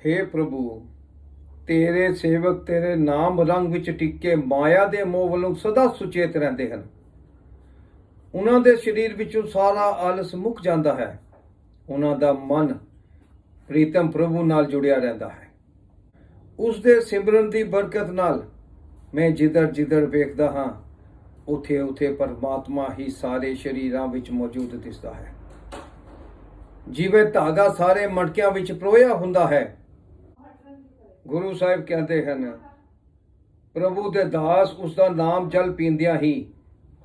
हे ਪ੍ਰਭੂ, ਤੇਰੇ ਸੇਵਕ ਤੇਰੇ ਨਾਮ ਰੰਗ ਵਿੱਚ ਟਿੱਕੇ ਮਾਇਆ ਦੇ ਮੋਹ ਵੱਲੋਂ ਸਦਾ ਸੁਚੇਤ ਰਹਿੰਦੇ ਹਨ। ਉਹਨਾਂ ਦੇ ਸਰੀਰ ਵਿੱਚੋਂ ਸਾਰਾ ਆਲਸ ਮੁੱਕ ਜਾਂਦਾ ਹੈ। ਉਹਨਾਂ ਦਾ ਮਨ ਪ੍ਰੀਤਮ ਪ੍ਰਭੂ ਨਾਲ ਜੁੜਿਆ ਰਹਿੰਦਾ ਹੈ। ਉਸ ਦੇ ਸਿਮਰਨ ਦੀ ਬਰਕਤ ਨਾਲ ਮੈਂ ਜਿੱਧਰ ਜਿੱਧਰ ਵੇਖਦਾ ਹਾਂ, ਉਥੇ ਉਥੇ ਪਰਮਾਤਮਾ ਹੀ ਸਾਰੇ ਸ਼ਰੀਰਾਂ ਵਿੱਚ ਮੌਜੂਦ ਦਿਸਦਾ ਹੈ। ਜਿਵੇਂ ਧਾਗਾ ਸਾਰੇ ਮਟਕਿਆਂ ਵਿੱਚ ਪਰੋਇਆ ਹੁੰਦਾ ਹੈ ਗੁਰੂ ਸਾਹਿਬ ਕਹਿੰਦੇ ਹਨ, ਪ੍ਰਭੂ ਦੇ ਦਾਸ ਉਸ ਦਾ ਨਾਮ ਜਲ ਪੀਂਦਿਆਂ ਹੀ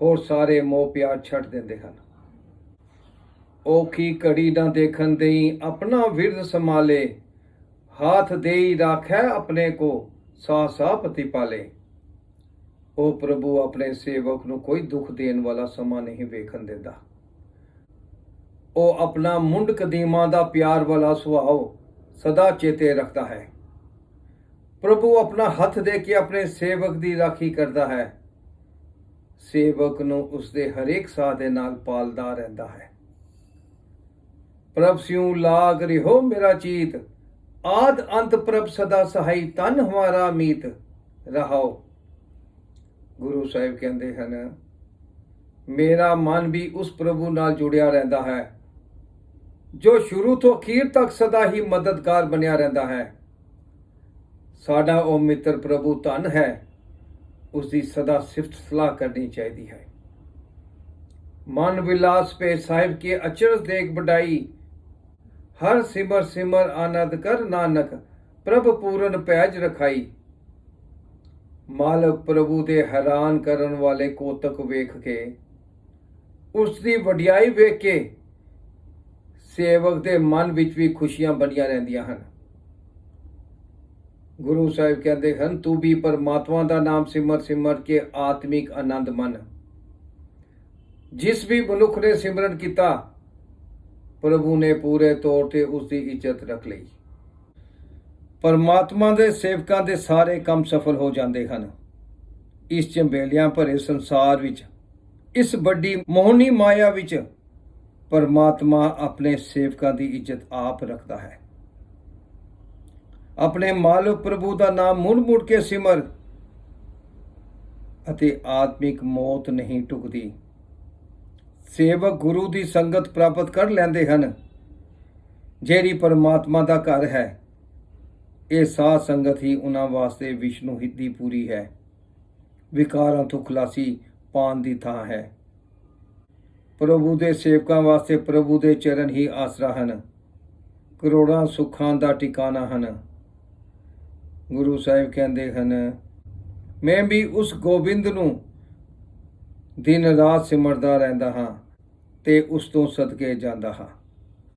ਹੋਰ ਸਾਰੇ ਮੋਹ ਪਿਆਰ ਛੱਡ ਦਿੰਦੇ ਹਨ। ਔਖੀ ਕੜੀ ਨਾ ਦੇਖਣ ਦੇਈ ਆਪਣਾ ਵਿਰਧ ਸੰਭਾਲੇ, ਹਾਥ ਦੇਈ ਰਾਖੈ ਆਪਣੇ ਕੋ ਸਾ ਸਾ ਪਤੀ ਪਾਲੇ। ਉਹ ਪ੍ਰਭੂ ਆਪਣੇ ਸੇਵਕ ਨੂੰ ਕੋਈ ਦੁੱਖ ਦੇਣ ਵਾਲਾ ਸਮਾਂ ਨਹੀਂ ਵੇਖਣ ਦਿੰਦਾ। ਉਹ ਆਪਣਾ ਮੁੰਡ ਕਦੀਮਾ ਦਾ ਪਿਆਰ ਵਾਲਾ ਸੁਭਾਅ ਸਦਾ ਚੇਤੇ ਰੱਖਦਾ ਹੈ। ਪ੍ਰਭੂ ਆਪਣਾ ਹੱਥ ਦੇ ਕੇ ਆਪਣੇ ਸੇਵਕ ਦੀ ਰਾਖੀ ਕਰਦਾ ਹੈ। ਸੇਵਕ ਨੂੰ ਉਸਦੇ ਹਰੇਕ ਸਾਹ ਦੇ ਨਾਲ ਪਾਲਦਾ ਰਹਿੰਦਾ ਹੈ। ਪ੍ਰਭ ਸਿਉ ਲਾਗ ਰਿਹੋ ਮੇਰਾ ਚੀਤ। ਆਦ ਅੰਤ ਪ੍ਰਭ ਸਦਾ ਸਹਾਈ, ਤਨ ਹਮਾਰਾ ਮੀਤ। ਰਹਾਓ। ਗੁਰੂ ਸਾਹਿਬ ਕਹਿੰਦੇ ਹਨ, ਮੇਰਾ ਮਨ ਵੀ ਉਸ ਪ੍ਰਭੂ ਨਾਲ ਜੁੜਿਆ ਰਹਿੰਦਾ ਹੈ, ਜੋ ਸ਼ੁਰੂ ਤੋਂ ਅਖੀਰ ਤੱਕ ਸਦਾ ਹੀ ਮਦਦਗਾਰ ਬਣਿਆ ਰਹਿੰਦਾ ਹੈ। ਸਾਡਾ ਉਹ ਮਿੱਤਰ ਪ੍ਰਭੂ ਧਨ ਹੈ ਉਸ ਦੀ ਸਦਾ ਸਿਫਤ ਸਲਾਹ ਕਰਨੀ ਚਾਹੀਦੀ ਹੈ। ਮਨ ਵਿਲਾਸ ਪੇ ਸਾਹਿਬ ਕੀ ਅਚਰਜ ਦੇਖ ਬਡਾਈ ਹਰ ਸਿਮਰ ਸਿਮਰ ਆਨੰਦ ਕਰ ਨਾਨਕ, ਪ੍ਰਭ ਪੂਰਨ ਪੈਜ ਰਖਾਈ। ਮਾਲਕ ਪ੍ਰਭੂ ਦੇ ਹੈਰਾਨ ਕਰਨ ਵਾਲੇ ਕੋਤਕ ਵੇਖ ਕੇ ਉਸ ਦੀ ਵਡਿਆਈ ਵੇਖ ਕੇ, ਸੇਵਕ ਦੇ ਮਨ ਵਿੱਚ ਵੀ ਖੁਸ਼ੀਆਂ ਬਣੀਆਂ ਰਹਿੰਦੀਆਂ ਹਨ। ਗੁਰੂ ਸਾਹਿਬ ਕਹਿੰਦੇ ਹਨ, ਤੂੰ ਵੀ ਪਰਮਾਤਮਾ ਦਾ ਨਾਮ ਸਿਮਰ ਸਿਮਰ ਕੇ ਆਤਮਿਕ ਆਨੰਦ ਮਨ। ਜਿਸ ਵੀ ਮਨੁੱਖ ਨੇ ਸਿਮਰਨ ਕੀਤਾ, ਪ੍ਰਭੂ ਨੇ ਪੂਰੇ ਤੌਰ ਤੇ ਉਸ ਦੀ ਇੱਜ਼ਤ ਰੱਖ ਲਈ। ਪਰਮਾਤਮਾ ਦੇ ਸੇਵਕਾਂ ਦੇ ਸਾਰੇ ਕੰਮ ਸਫਲ ਹੋ ਜਾਂਦੇ ਹਨ। ਇਸ ਚੰਬੇਲਿਆਂ ਭਰੇ ਸੰਸਾਰ ਵਿੱਚ, ਇਸ ਵੱਡੀ ਮੋਹਣੀ ਮਾਇਆ ਵਿੱਚ, ਪਰਮਾਤਮਾ ਆਪਣੇ ਸੇਵਕਾਂ ਦੀ ਇੱਜ਼ਤ ਆਪ ਰੱਖਦਾ ਹੈ। ਆਪਣੇ ਮਾਲਕ ਪ੍ਰਭੂ ਦਾ ਨਾਮ ਮੁੜ ਮੁੜ ਕੇ ਸਿਮਰ ਅਤੇ ਆਤਮਿਕ ਮੌਤ ਨਹੀਂ ਟੁਕਦੀ। ਸੇਵਕ ਗੁਰੂ ਦੀ ਸੰਗਤ ਪ੍ਰਾਪਤ ਕਰ ਲੈਂਦੇ ਹਨ। ਜਿਹੜੀ ਪਰਮਾਤਮਾ ਦਾ ਘਰ ਹੈ, ਇਹ ਸਾਧ ਸੰਗਤ ਹੀ ਉਹਨਾਂ ਵਾਸਤੇ ਵਿਸ਼ਨੂੰ ਹਿੱਦੀ ਪੂਰੀ ਹੈ। ਵਿਕਾਰਾਂ ਤੋਂ ਖਲਾਸੀ ਪਾਣ ਦੀ ਥਾਂ ਹੈ। ਪ੍ਰਭੂ ਦੇ ਸੇਵਕਾਂ ਵਾਸਤੇ ਪ੍ਰਭੂ ਦੇ ਚਰਨ ਹੀ ਆਸਰਾ ਹਨ। ਕਰੋੜਾਂ ਸੁੱਖਾਂ ਦਾ ਟਿਕਾਣਾ ਹਨ। ਗੁਰੂ ਸਾਹਿਬ ਕਹਿੰਦੇ ਹਨ, ਮੈਂ ਵੀ ਉਸ ਗੋਬਿੰਦ ਨੂੰ ਦਿਨ ਰਾਤ ਸਿਮਰਦਾ ਰਹਿੰਦਾ ਹਾਂ ਤੇ ਉਸ ਤੋਂ ਸਦਕੇ ਜਾਂਦਾ ਹਾਂ।